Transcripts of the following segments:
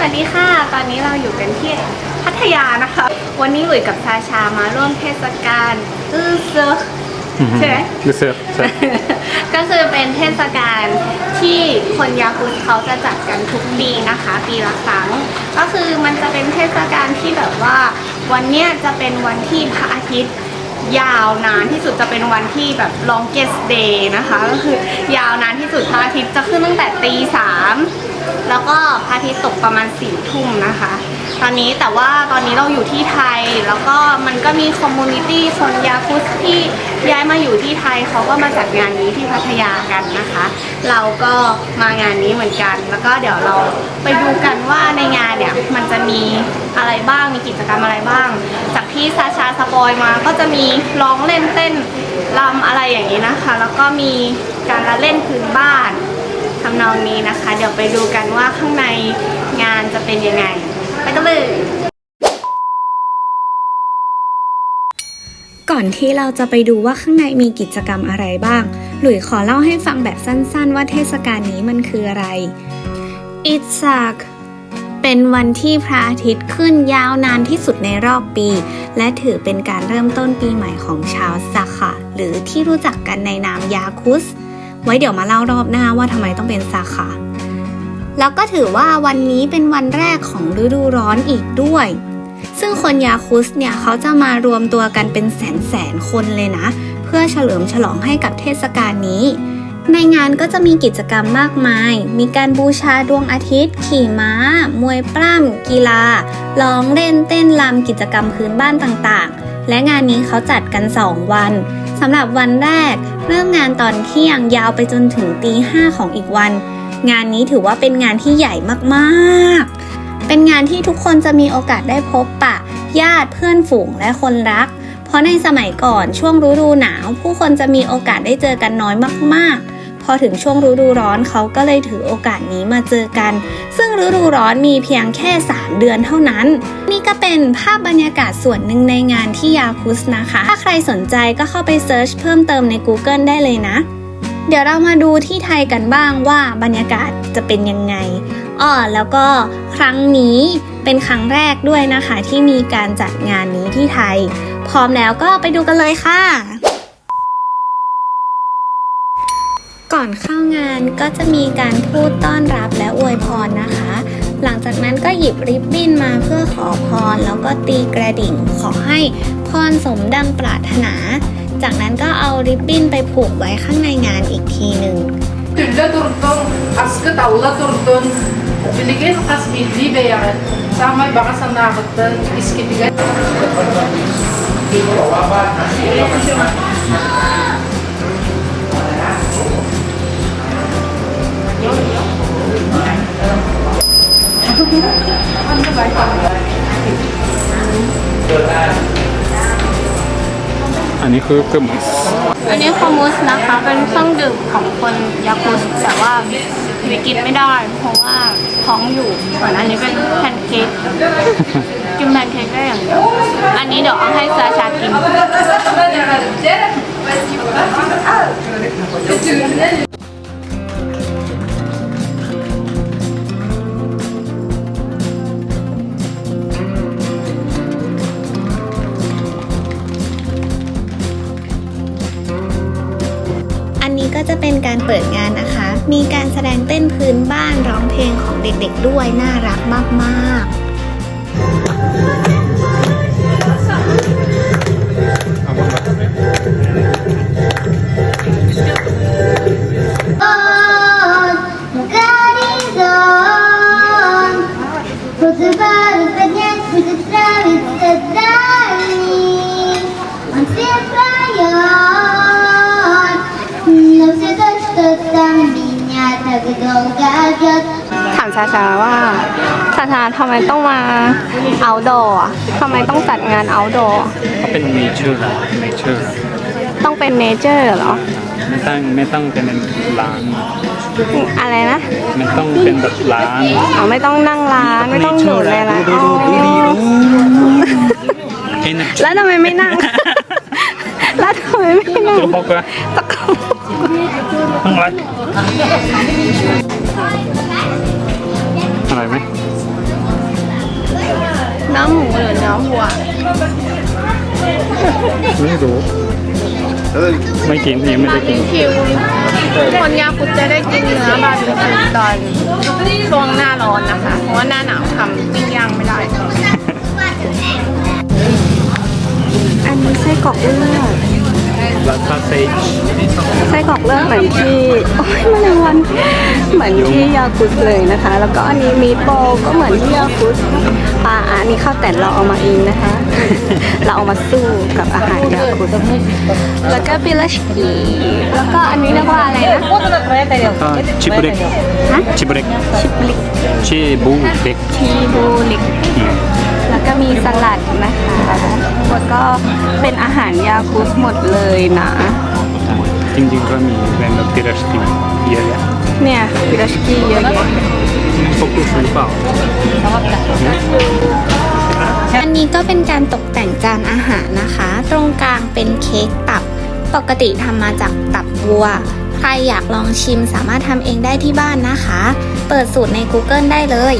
วัสดีค่ะ ตอนนี้เราอยู่กันที่พัทยานะคะ วันนี้หลุยกับชาชามาร่วมเทศกาลอื้อเซอใช่ไหมดูเสือใช่ก็คือเป็นเทศกาลที่คนยาคุสเขาจะจัดกันทุกปีนะคะ ปีละครั้ง ก็คือมันจะเป็นเทศกาลที่แบบว่า วันเนี้ยจะเป็นวันที่พระอาทิตย์ยาวนานที่สุดจะเป็นวันที่แบบ longest day นะคะ ก็คือยาวนานที่สุดพระอาทิตย์จะขึ้นตั้งแต่ตีสาม แล้วก็พระอาทิตย์ตกประมาณสี่ทุ่มนะคะ ตอนนี้แต่ว่าตอนนี้เราอยู่ที่ไทย แล้วก็มันก็มีคอมมูนิตี้คนยาคุสที่ย้ายมาอยู่ที่ไทยเขาก็มาจัดงานนี้ที่พัทยากันนะคะ เราก็มางานนี้เหมือนกัน แล้วก็เดี๋ยวเราไปดูกันว่าในงานเนี่ยมันจะมีอะไรบ้าง มีกิจกรรมอะไรบ้าง จากที่ซาชาสปอยมาก็จะมีร้องเล่นเต้นรำอะไรอย่างนี้นะคะ แล้วก็มีการละเล่นพื้นบ้าน ทำนองนี้นะคะ เดี๋ยวไปดูกันว่าข้างในงานจะเป็นยังไง ไปกันเลย ก่อนที่เราจะไปดูว่าข้างในมีกิจกรรมอะไรบ้าง หลุยขอเล่าให้ฟังแบบสั้นๆ ว่าเทศกาลนี้มันคืออะไร It's a เป็นวันที่พระอาทิตย์ขึ้นยาวนานที่สุดในรอบปี และถือเป็นการเริ่มต้นปีใหม่ของชาวซาขะหรือที่รู้จักกันในนามยาคุส ไว้เดี๋ยวมาเล่ารอบหน้าว่าทำไมต้องเป็นซาขะแล้วก็ถือว่าวันนี้เป็นวันแรกของฤดูร้อนอีกด้วย ซึ่งคนยาคุสเนี่ยเขาจะมารวมตัวกันเป็นแสนแสนคนเลยนะ เพื่อเฉลิมฉลองให้กับเทศกาลนี้ ในงานก็จะมีกิจกรรมมากมาย มีการบูชาดวงอาทิตย์ ขี่ม้า มวยปล้ำกีฬา ร้องเล่นเต้นรำกิจกรรมพื้นบ้านต่างๆ และงานนี้เขาจัดกัน 2 วัน สำหรับวันแรก เริ่มงานตอนเที่ยงยาวไปจนถึงตีห้าของอีกวัน งานนี้ถือว่าเป็นงานที่ใหญ่มากๆ เป็นงานที่ทุกคนจะมีโอกาสได้พบปะ ญาติเพื่อนฝูงและคนรัก เพราะในสมัยก่อนช่วงฤดูหนาว ผู้คนจะมีโอกาสได้เจอกันน้อยมากๆ พอถึงช่วงฤดูร้อนเขาก็เลยถือโอกาสนี้มาเจอกัน ซึ่งฤดูร้อนมีเพียงแค่ 3 เดือนเท่านั้น นี่ก็เป็นภาพบรรยากาศส่วนหนึ่งในงานที่ยาคุสนะคะ ถ้าใครสนใจก็เข้าไปเซิร์ชเพิ่มเติมใน Google ได้เลยนะ เดี๋ยวเรามาดูที่ไทยกันบ้างว่าบรรยากาศจะเป็นยังไงอ้อแล้วก็ครั้งนี้เป็นครั้งแรกด้วยนะคะ ที่มีการจัดงานนี้ที่ไทย พร้อมแล้วก็ไปดูกันเลยค่ะ ก่อนเข้างานก็จะมีการพูดต้อนรับและอวยพรนะคะ หลังจากนั้นก็หยิบริบบิ้นมาเพื่อขอพร แล้วก็ตีกระดิ่งขอให้พรสมดังปรารถนา จากนั้นก็เอาริบบิ้นไปผูกไว้ข้างในงานอีกทีหนึ่ง Tülle durdum, askı dalla durdum. Bilgin kas bildi beyan. Sama baka sana akıttın, iskitigen. คือคือหมูอันนี้คอมูสนะคะเป็นเครื่องดื่มของคนยากุสแต่ว่าวิกินไม่ได้ เพราะว่าท้องอยู่ส่วนอันนี้เป็นแพนเค้กกินแพนเค้กได้อย่างเดียวอันนี้เดี๋ยวเอาให้ซาชากิน การเปิดงานนะคะ มีการแสดงเต้นพื้นบ้านร้องเพลงของเด็กๆด้วยน่ารักมากๆามชาชาว่าชาชาทำไมต้องมา outdoor อะทำไมต้องจัดงาน outdoor ก็เป็นเนเจอร์เนเจอร์ต้องเป็นเนเจอร์เหรอไม่ต้องไม่ต้องเป็นร้านอะไรนะไม่ต้องเป็นแบบร้านอ๋อไม่ต้องนั่งร้านไม่ต้องอยู่ในร้านดูอ๋อดูดูดูเอ็นแล้วทำไมไม่นั่งแล้วทำไมไม่นั่งตัวบอกว่าตะโกนต้องไร อร่อยไหมอหมูหรือเนื้อวัวไม่รู้ไม่กินยังไม่บาได้ร์กิบีนคิวคนยาคุจะได้กินเนื้อบาร์บีคิวตอนช่วงหน้าร้อนนะคะ เพราะว่าหน้าหนาวทำปิ้งย่างไม่ได้ อันนี้ไส้กรอกเลือด ลาซาเซจไส้กรอกเลือดเหมือนที่โอ้ยแมลงวันเหมือนที่ยาคุสเลยนะคะ แล้วก็อันนี้มีโปลก็เหมือนที่ยาคุสปลาอันนี้ข้าวแต่นเราเอามาเองนะคะ เราเอามาสู้กับอาหารยาคุสแล้วก็ปิลาชกีแล้วก็อันนี้เรียกว่าอะไรนะชิบเร็กฮะชิบเร็กชิปลิกชิบูเร็กทีบูลิกอืมแล้วก็มีสลัดนะคะ แล้วก็เป็นอาหารยาคุสหมดเลยนะ จริงๆก็มีแบรนด์แบบติรัสติเยอะแยะเนี่ยปิลาชกีเยอะแยะพวกกูซื้อเปล่าอันนี้ก็เป็นการตกแต่งจานอาหารนะคะ ตรงกลางเป็นเค้กตับ ปกติทำมาจากตับวัว ใครอยากลองชิมสามารถทำเองได้ที่บ้านนะคะ เปิดสูตรใน Google ได้เลย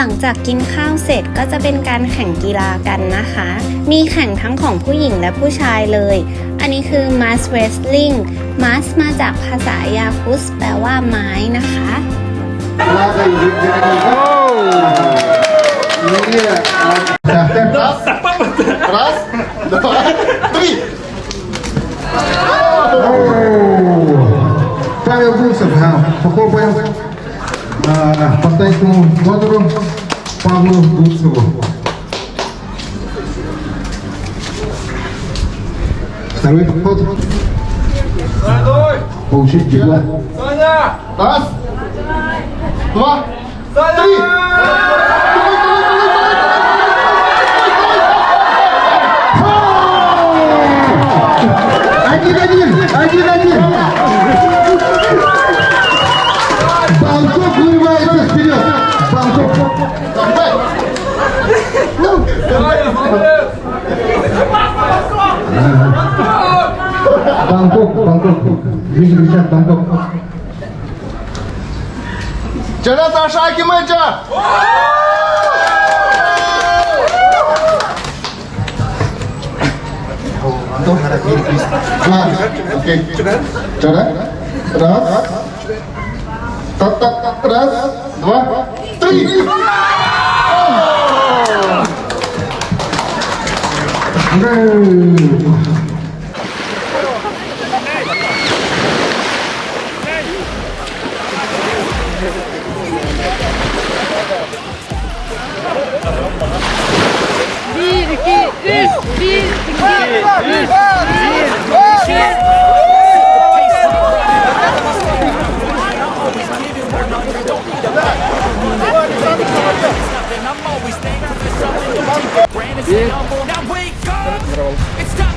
หลังจากกินข้าวเสร็จก็จะเป็นการแข่งกีฬากันนะคะ มีแข่งทั้งของผู้หญิงและผู้ชายเลย อันนี้คือ Mass Wrestling Mass มาจากภาษายาคุสแปลว่าไม้นะคะ Влада и Евгения. Раз, раз, два, э, по тайскому Павлу Буцеву. Второй подход. Получить диплом. Саня! Раз, два, три! Бангкок, Бангкок. Видите, сейчас Бангкок. Jonathan Shaki Major! Антон, Ладно, окей. Вчера. Раз. Так, так, так. Раз, два, три. 네.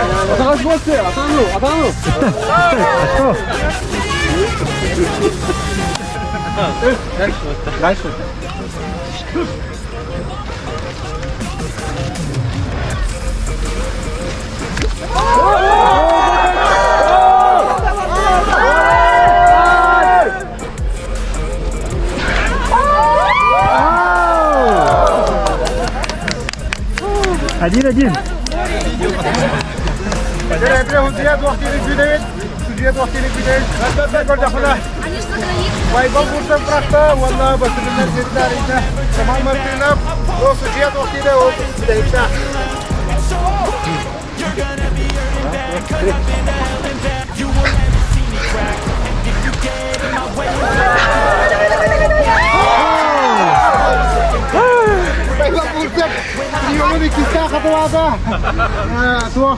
Atrás de você, atrás de mim, atrás de mim. Vai chutar. Adil, Adil. You can mold, shape, find almost anything. All it takes is some time and some clarity to find your identity. It's mind over everything. Один-один. Байбал Бурсан бıraktı. Vallahi basınlar dediler işte. Tamam Martin'le. O suciyat vaktiyle o bir de işte. Байбал Bursan. Yolun ikisi satu ada. Nah, tuh.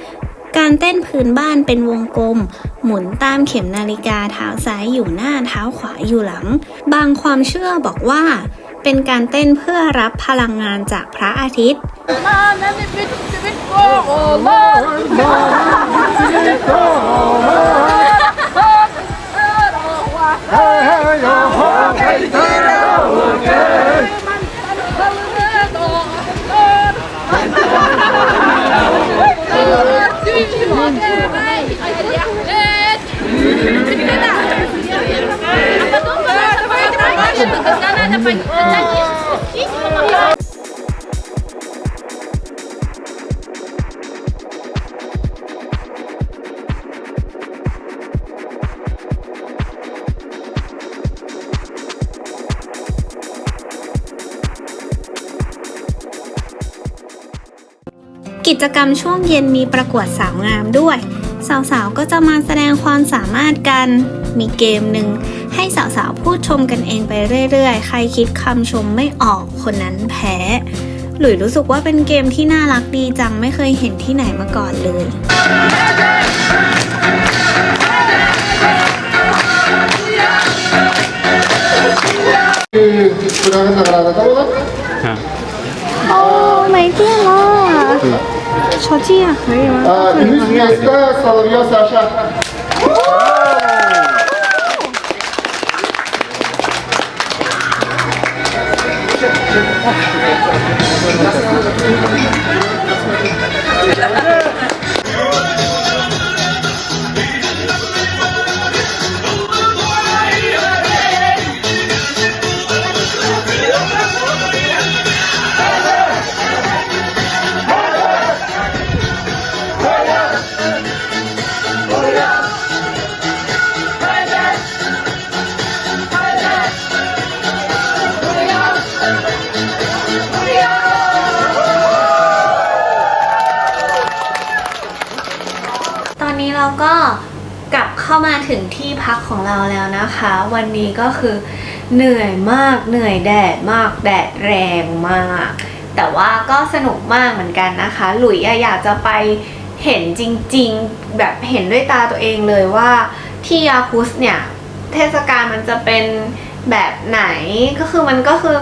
การเต้นพื้นบ้านเป็นวงกลม หมุนตามเข็มนาฬิกาเท้าซ้ายอยู่หน้าเท้าขวาอยู่หลัง บางความเชื่อบอกว่า เป็นการเต้นเพื่อรับพลังงานจากพระอาทิตย์ Hey, hey, oh, hey, hey, hey. กิจกรรมช่วงเย็นมีประกวดสาวงามด้วย สาวๆ ก็จะมาแสดงความสามารถกัน มีเกมหนึ่ง ให้สาวๆพูดชมกันเองไปเรื่อยๆ ใครคิดคำชมไม่ออกคนนั้นแพ้หลุยรู้สึกว่าเป็นเกมที่น่ารักดีจังไม่เคยเห็นที่ไหนมาก่อนเลยคือคุณอได้างโอ้ไม่เกี่ยว저지야 그래 요. 아, 유니스타 사우리 아. เข้ามาถึงที่พักของเราแล้วนะคะ วันนี้ก็คือเหนื่อยมากเหนื่อยแดดมากแดดแรงมาก แต่ว่าก็สนุกมากเหมือนกันนะคะ หลุยอยากจะไปเห็นจริงๆ แบบเห็นด้วยตาตัวเองเลยว่าที่ยาคุสเนี่ย เทศกาลมันจะเป็นแบบไหนก็คือมันก็คือ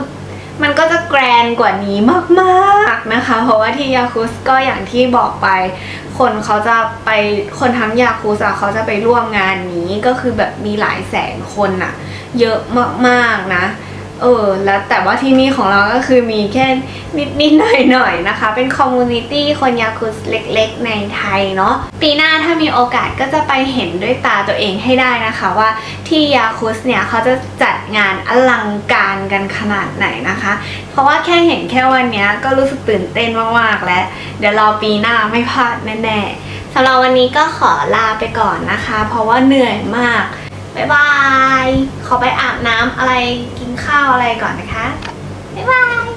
มันก็จะแกรนกว่านี้มากๆนะคะ เพราะว่าที่ยาคุสก็อย่างที่บอกไป คนเขาจะไปคนทั้งยาคูซ่าเขาจะไปร่วมงานนี้ก็คือแบบมีหลายแสนคนอะเยอะมากๆนะ เออแล้วแต่ว่าที่นี่ของเราก็คือมีแค่นิดๆหน่อยๆนะคะ เป็นคอมมูนิตี้คนยาคุสเล็กๆ ในไทยเนาะปีหน้าถ้ามีโอกาสก็จะไปเห็นด้วยตาตัวเองให้ได้นะคะว่าที่ยาคุสเนี่ยเขาจะจัดงานอลังการกันขนาดไหนนะคะ เพราะว่าแค่เห็นแค่วันนี้ก็รู้สึกตื่นเต้นมากๆแล้ว เดี๋ยวรอปีหน้าไม่พลาดแน่ๆสำหรับวันนี้ก็ขอลาไปก่อนนะคะ เพราะว่าเหนื่อยมากบ๊ายบาย ขอไปอาบน้ำอะไรกินข้าวอะไรก่อนนะคะ บ๊ายบาย